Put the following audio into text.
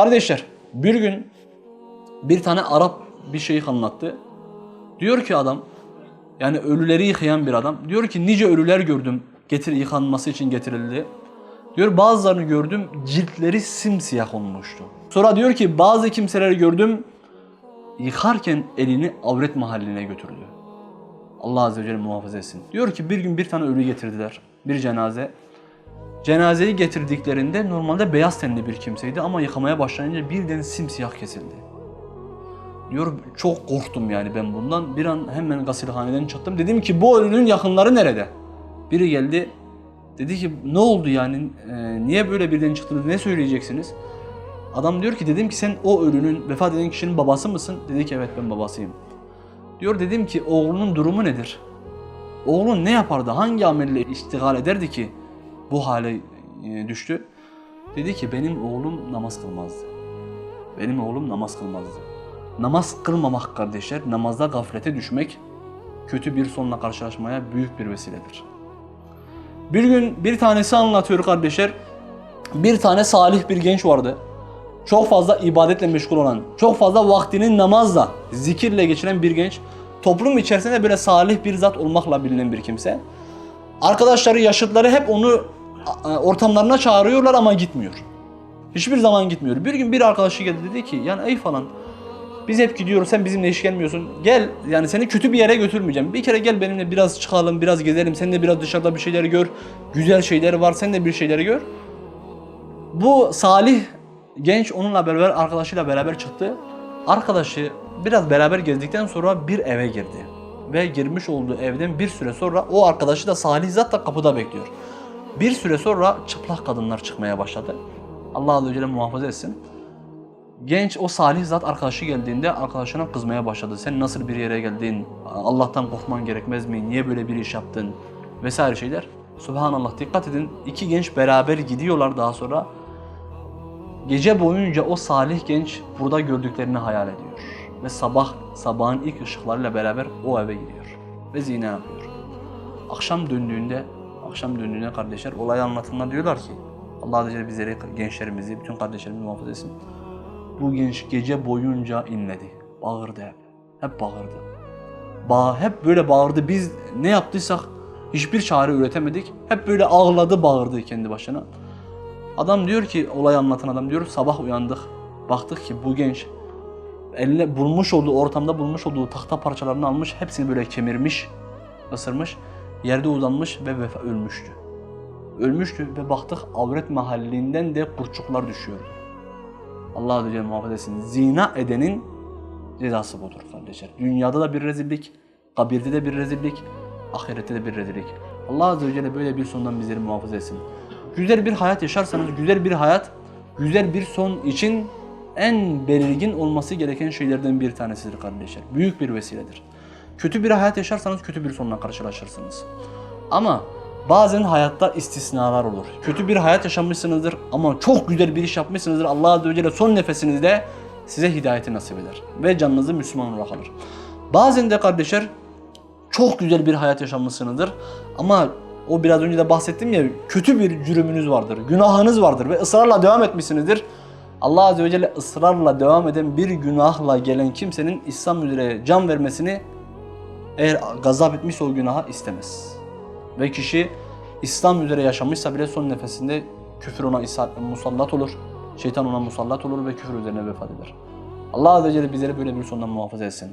Kardeşler bir gün bir tane Arap bir şeyh anlattı. Diyor ki adam yani ölüleri yıkayan bir adam. Diyor ki nice ölüler gördüm getir yıkanması için getirildi. Diyor bazılarını gördüm ciltleri simsiyah olmuştu. Sonra diyor ki bazı kimseleri gördüm yıkarken elini avret mahalline götürdü. Allah Azze ve Celle muhafaza etsin. Diyor ki bir gün bir tane ölü getirdiler. Bir cenaze. Cenazeyi getirdiklerinde normalde beyaz tenli bir kimseydi ama yıkamaya başlayınca birden simsiyah kesildi. Diyor çok korktum yani ben bundan. Bir an hemen gasilhaneden çıktım. Dedim ki bu ölünün yakınları nerede? Biri geldi. Dedi ki ne oldu yani? Ee, niye böyle birden çıktınız? Ne söyleyeceksiniz? Adam diyor ki dedim ki sen o ölünün vefat eden kişinin babası mısın? Dedi ki evet ben babasıyım. Diyor dedim ki oğlunun durumu nedir? Oğlun ne yapardı? Hangi amelle iştigal ederdi ki bu hale e, düştü? Dedi ki benim oğlum namaz kılmazdı. Benim oğlum namaz kılmazdı. Namaz kılmamak kardeşler, namazda gaflete düşmek kötü bir sonla karşılaşmaya büyük bir vesiledir. Bir gün bir tanesi anlatıyor kardeşler. Bir tane salih bir genç vardı. Çok fazla ibadetle meşgul olan, çok fazla vaktini namazla, zikirle geçiren bir genç. Toplum içerisinde böyle salih bir zat olmakla bilinen bir kimse. Arkadaşları, yaşıtları hep onu ortamlarına çağırıyorlar ama gitmiyor. Hiçbir zaman gitmiyor. Bir gün bir arkadaşı geldi dedi ki yani ey falan biz hep gidiyoruz sen bizimle hiç gelmiyorsun. Gel yani seni kötü bir yere götürmeyeceğim. Bir kere gel benimle biraz çıkalım, biraz gezelim. Sen de biraz dışarıda bir şeyleri gör. Güzel şeyleri var. Sen de bir şeyleri gör. Bu Salih genç onunla beraber arkadaşıyla beraber çıktı. Arkadaşı biraz beraber gezdikten sonra bir eve girdi. Ve girmiş olduğu evden bir süre sonra o arkadaşı da Salih zat da kapıda bekliyor. Bir süre sonra çıplak kadınlar çıkmaya başladı. Allah Azze ve Celle muhafaza etsin. Genç o salih zat arkadaşı geldiğinde arkadaşına kızmaya başladı. Sen nasıl bir yere geldin? Allah'tan korkman gerekmez mi? Niye böyle bir iş yaptın? Vesaire şeyler. Subhanallah dikkat edin. iki genç beraber gidiyorlar daha sonra. Gece boyunca o salih genç burada gördüklerini hayal ediyor. Ve sabah, sabahın ilk ışıklarıyla beraber o eve gidiyor. Ve zina yapıyor. Akşam döndüğünde, akşam döndüğünde kardeşler olayı anlatımda diyorlar ki Allah Celle bizleri, gençlerimizi, bütün kardeşlerimizi muhafaza etsin. Bu genç gece boyunca inledi. Bağırdı hep. Hep bağırdı. Bağ, hep böyle bağırdı. Biz ne yaptıysak hiçbir çare üretemedik. Hep böyle ağladı, bağırdı kendi başına. Adam diyor ki, olay anlatan adam diyor, sabah uyandık. Baktık ki bu genç eline bulmuş olduğu, ortamda bulmuş olduğu tahta parçalarını almış, hepsini böyle kemirmiş, ısırmış, yerde uzanmış ve ölmüştü. Ölmüştü ve baktık avret mahallinden de kurçuklar düşüyordu. Allah Azze ve Celle muhafaza etsin. Zina edenin cezası budur kardeşler. Dünyada da bir rezillik, kabirde de bir rezillik, ahirette de bir rezillik. Allah Azze Celle böyle bir sondan bizleri muhafaza etsin. Güzel bir hayat yaşarsanız, güzel bir hayat, güzel bir son için en belirgin olması gereken şeylerden bir tanesidir kardeşler. Büyük bir vesiledir. Kötü bir hayat yaşarsanız kötü bir sonla karşılaşırsınız. Ama bazen hayatta istisnalar olur. Kötü bir hayat yaşamışsınızdır ama çok güzel bir iş yapmışsınızdır. Allah Azze ve Celle son nefesinizde size hidayeti nasip eder. Ve canınızı Müslüman olarak alır. Bazen de kardeşler çok güzel bir hayat yaşamışsınızdır ama o biraz önce de bahsettim ya kötü bir cürümünüz vardır, günahınız vardır ve ısrarla devam etmişsinizdir. Allah Azze ve Celle ısrarla devam eden bir günahla gelen kimsenin İslam üzere can vermesini eğer gazap etmişse o günaha istemez. Ve kişi İslam üzere yaşamışsa bile son nefesinde küfür ona musallat olur. Şeytan ona musallat olur ve küfür üzerine vefat eder. Allah Azze ve Celle bizleri böyle bir sondan muhafaza etsin.